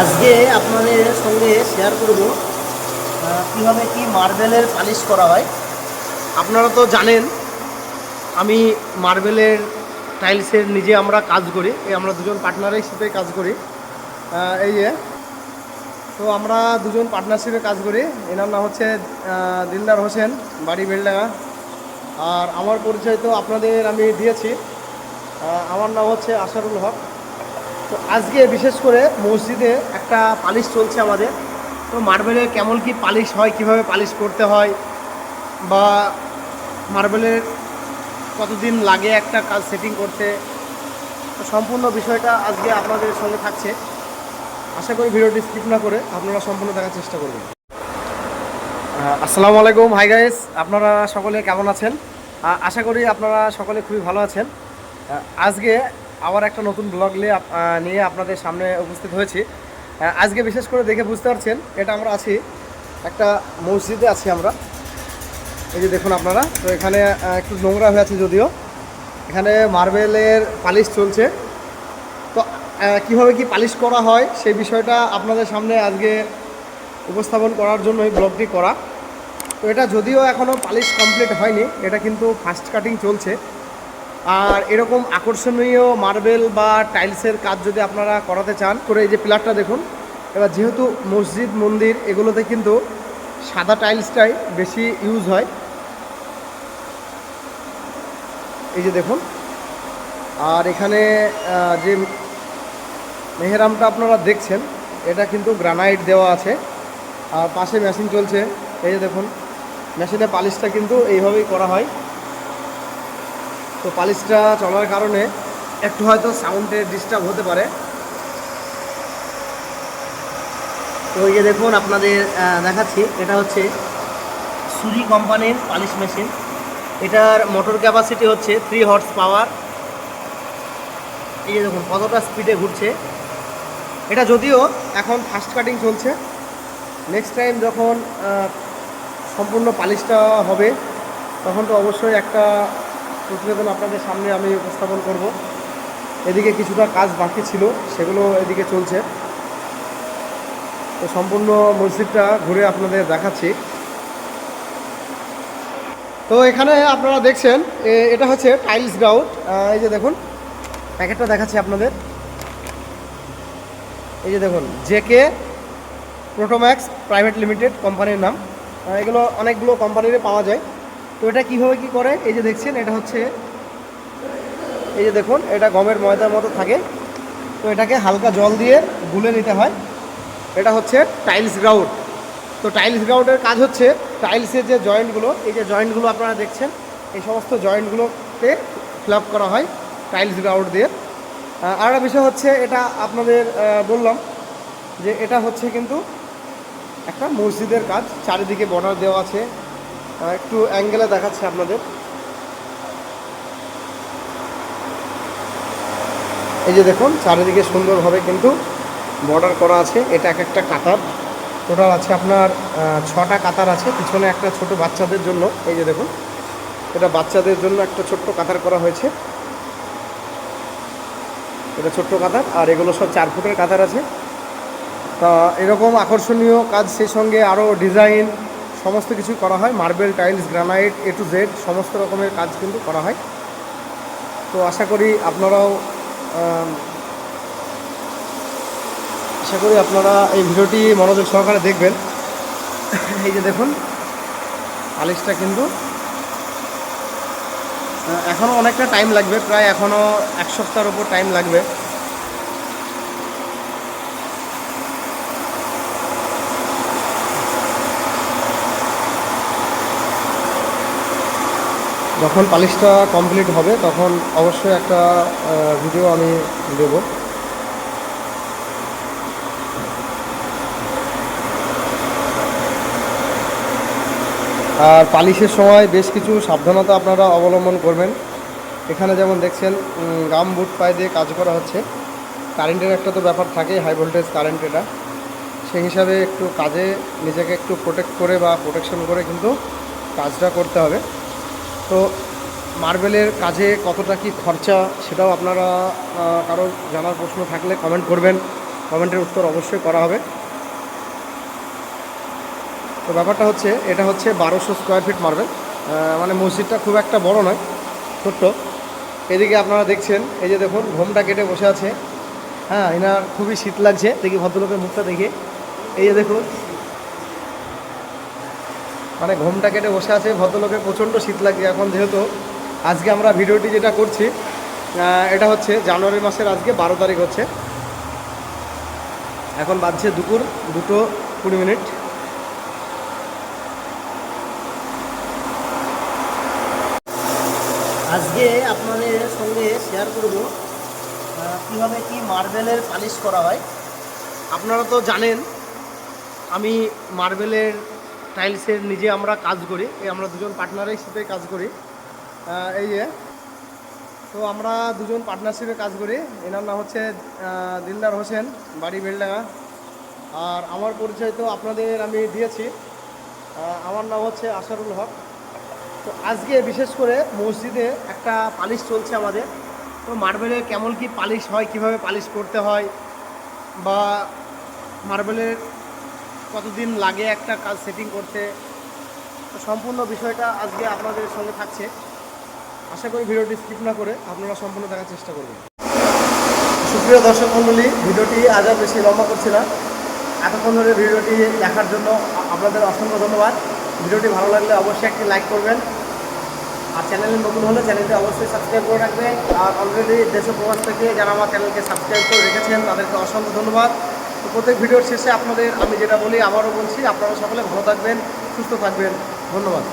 আজকে আপনাদের সঙ্গে শেয়ার করব কীভাবে কি মার্বেলের পালিশ করা হয়। আপনারা তো জানেন, আমি মার্বেলের টাইলসের নিজে আমরা কাজ করি, এই আমরা দুজন পার্টনারের সাথে কাজ করি। এই যে, তো আমরা দুজন পার্টনারশিপে কাজ করি, এনার নাম হচ্ছে দিলদার হোসেন, বাড়ি বেলডাঙ্গা। আর আমার পরিচয় তো আপনাদের আমি দিয়েছি। আমার নাম হচ্ছে আশারুল হক। তো আজকে বিশেষ করে মসজিদে একটা পালিশ চলছে আমাদের। তো মার্বেলের কেমন কি পালিশ হয়, কীভাবে পালিশ করতে হয়, বা মার্বেলের কতদিন লাগে একটা কাজ সেটিং করতে সম্পূর্ণ বিষয়টা আজকে আপনাদের সঙ্গে থাকছে। আশা করি ভিডিওটি স্কিপ না করে আপনারা সম্পূর্ণ দেখার চেষ্টা করবেন। আসসালামু আলাইকুম। হাই গাইস আপনারা সকলে কেমন আছেন? আশা করি আপনারা সকলে খুবই ভালো আছেন। আজকে আবার একটা নতুন ব্লগ নিয়ে আপনাদের সামনে উপস্থিত হয়েছি। আজকে বিশেষ করে দেখে বুঝতে পারছেন, এটা আমরা আছি, একটা মসজিদে আছি আমরা। এই যে দেখুন আপনারা, তো এখানে একটু নোংরা হয়ে আছে যদিও। এখানে মার্বেলের পালিশ চলছে। তো কীভাবে কীভাবে কি পালিশ করা হয় সেই বিষয়টা আপনাদের সামনে আজকে উপস্থাপন করার জন্য এই ব্লগটি করা। তো এটা যদিও এখনও পালিশ কমপ্লিট হয়নি, এটা কিন্তু ফার্স্ট কাটিং চলছে। আর এরকম আকর্ষণীয় মার্বেল বা টাইলসের কাজ যদি আপনারা করাতে চান, করে এই যে পিলারটা দেখুন। এবার যেহেতু মসজিদ, মন্দির, এগুলোতে কিন্তু সাদা টাইলসটাই বেশি ইউজ হয়। এই যে দেখুন। আর এখানে যে মেহেরামটা আপনারা দেখছেন, এটা কিন্তু গ্রানাইট দেওয়া আছে। আর পাশে মেশিন চলছে। এই যে দেখুন মেশিনে পালিশটা কিন্তু এইভাবেই করা হয়। তো পালিশটা চলার কারণে একটু হয়তো সাউন্ডের ডিস্টার্ব হতে পারে। তো এই যে দেখুন আপনাদের দেখাচ্ছি, এটা হচ্ছে সুরি কোম্পানির পালিশ মেশিন এটার মোটর ক্যাপাসিটি হচ্ছে থ্রি হর্স পাওয়ার এই যে দেখুন, কতটা স্পিডে ঘুরছে। এটা যদিও এখন ফাস্ট কাটিং চলছে। নেক্সট টাইম যখন সম্পূর্ণ পালিশটা হবে, তখন তো অবশ্যই একটা প্রতিবেদন আপনাদের সামনে আমি উপস্থাপন করব। এদিকে কিছুটা কাজ বাকি ছিল, সেগুলো এদিকে চলছে। তো সম্পূর্ণ মসজিদটা ঘুরে আপনাদের দেখাচ্ছি। তো এখানে আপনারা দেখছেন এটা হচ্ছে টাইলস গ্রাউট এই যে দেখুন, প্যাকেটটা দেখাচ্ছি আপনাদের। এই যে দেখুন জেকে প্রোটোম্যাক্স প্রাইভেট লিমিটেড কোম্পানির নাম। এগুলো অনেকগুলো কোম্পানিরই পাওয়া যায়। তো এটা কীভাবে কী করে? এই যে দেখছেন, এটা হচ্ছে, এই যে দেখুন, এটা গমের ময়দার মতো থাকে। তো এটাকে হালকা জল দিয়ে গুলে নিতে হয়। এটা হচ্ছে টাইলস গ্রাউট। তো টাইলস গ্রাউটের কাজ হচ্ছে, টাইলসের যে জয়েন্টগুলো, এই যে জয়েন্টগুলো আপনারা দেখছেন, এই সমস্ত জয়েন্টগুলোতে ফিল করা হয় টাইলস গ্রাউট দিয়ে। আর একটা বিষয় হচ্ছে, এটা আপনাদের বললাম যে এটা হচ্ছে কিন্তু একটা মসজিদের কাজ। চারিদিকে বর্ডার দেওয়া আছে একটু অ্যাঙ্গেলে দেখাচ্ছে আপনাদের। এই যে দেখুন, চারিদিকে সুন্দরভাবে কিন্তু বর্ডার করা আছে। এটা এক একটা কাতার। টোটাল আছে আপনার ছটা কাতার আছে। পিছনে একটা ছোট বাচ্চাদের জন্য, এই যে দেখুন, এটা বাচ্চাদের জন্য একটা ছোট্ট কাতার করা হয়েছে। এটা ছোট্ট কাতার, আর এগুলো সব চার ফুটের কাতার আছে। তা এরকম আকর্ষণীয় কাজ সেই সঙ্গে আরও ডিজাইন সমস্ত কিছু করা হয়। Marble, tiles, granite A to Z সমস্ত রকমের কাজ কিন্তু করা হয়। তো আশা করি আপনারাও আশা করি আপনারা এই ভিডিওটি মনোযোগ সহকারে দেখবেন। এই যে দেখুন পালিশটা কিন্তু এখনও অনেকটা টাইম লাগবে, প্রায় এখনও এক সপ্তাহের উপর টাইম লাগবে। যখন পালিশটা কমপ্লিট হবে, তখন অবশ্যই একটা ভিডিও আমি দেব। আর পালিশের সময় বেশ কিছু সাবধানতা আপনারা অবলম্বন করবেন। এখানে যেমন দেখছেন গাম বুট পায়ে দিয়ে কাজ করা হচ্ছে। কারেন্টের একটা তো ব্যাপার থাকে হাই ভোল্টেজ কারেন্ট এটা। সেই হিসাবে একটু কাজে নিজেকে একটু প্রোটেক্ট করে বা প্রোটেকশন করে কিন্তু কাজটা করতে হবে। তো মার্বেলের কাজে কতটা কি খরচা সেটাও আপনারা আহ, কারও জানার প্রশ্ন থাকলে কমেন্ট করবেন। কমেন্টের উত্তর অবশ্যই করা হবে। তো ব্যাপারটা হচ্ছে এটা হচ্ছে বারোশো স্কোয়ার ফিট মার্বেল মানে মসজিদটা খুব একটা বড় নয় ছোট্ট। এদিকে আপনারা দেখছেন এই যে দেখুন ঘোমটা কেটে বসে আছে। হ্যাঁ এনার খুবই শীত লাগছে। দেখি ভদ্রলোকের মুখটা দেখে। এই যে দেখুন মানে ঘোমটা কেটে বসে আছে ভদ্রলোকের প্রচণ্ড শীত লাগছে। এখন যেহেতু আজকে আমরা ভিডিওটি যেটা করছি এটা হচ্ছে জানুয়ারি মাসের আজকে বারো তারিখ হচ্ছে। এখন বাজছে দুপুর দুটো কুড়ি মিনিট। আজকে আপনাদের সঙ্গে শেয়ার করব কীভাবে কি মার্বেলের পালিশ করা হয়। আপনারা তো জানেন, আমি মার্বেলের টাইলসের নিজে আমরা কাজ করি, এই আমরা দুজন পার্টনারের সাথে কাজ করি। এই যে, তো আমরা দুজন পার্টনারশিপে কাজ করি। এনার নাম হচ্ছে দিলদার হোসেন, বাড়ি বেলডাঙ্গা। আর আমার পরিচয় তো আপনাদের আমি দিয়েছি। আমার নাম হচ্ছে আশারুল হক। তো আজকে বিশেষ করে মসজিদে একটা পালিশ চলছে আমাদের। তো মার্বেলের কেমন কি পালিশ হয়, কীভাবে পালিশ করতে হয়? বা মার্বেলের কতদিন লাগে একটা কাজ সেটিং করতে? সম্পূর্ণ বিষয়টা আজকে আপনাদের সঙ্গে থাকছে। আশা করি ভিডিওটি স্কিপ না করে আপনারা সম্পূর্ণ দেখার চেষ্টা করবেন। সুপ্রিয় দর্শক মণ্ডলী, ভিডিওটি আজ আর বেশি লম্বা করছি না। এতক্ষণ ধরে ভিডিওটি দেখার জন্য আপনাদের অসংখ্য ধন্যবাদ। ভিডিওটি ভালো লাগলে অবশ্যই একটি লাইক করবেন। আর চ্যানেলে নতুন হলে চ্যানেলটি অবশ্যই সাবস্ক্রাইব করে রাখবেন। আর অলরেডি দেশ প্রবাস থেকে যারা আমার চ্যানেলকে সাবস্ক্রাইব করে রেখেছেন, তাদেরকে অসংখ্য ধন্যবাদ। তো প্রত্যেক ভিডিওর শেষে আপনাদের আমি যেটা বলি, আবারও বলছি, আপনারা সকলে ভালো থাকবেন, সুস্থ থাকবেন। ধন্যবাদ।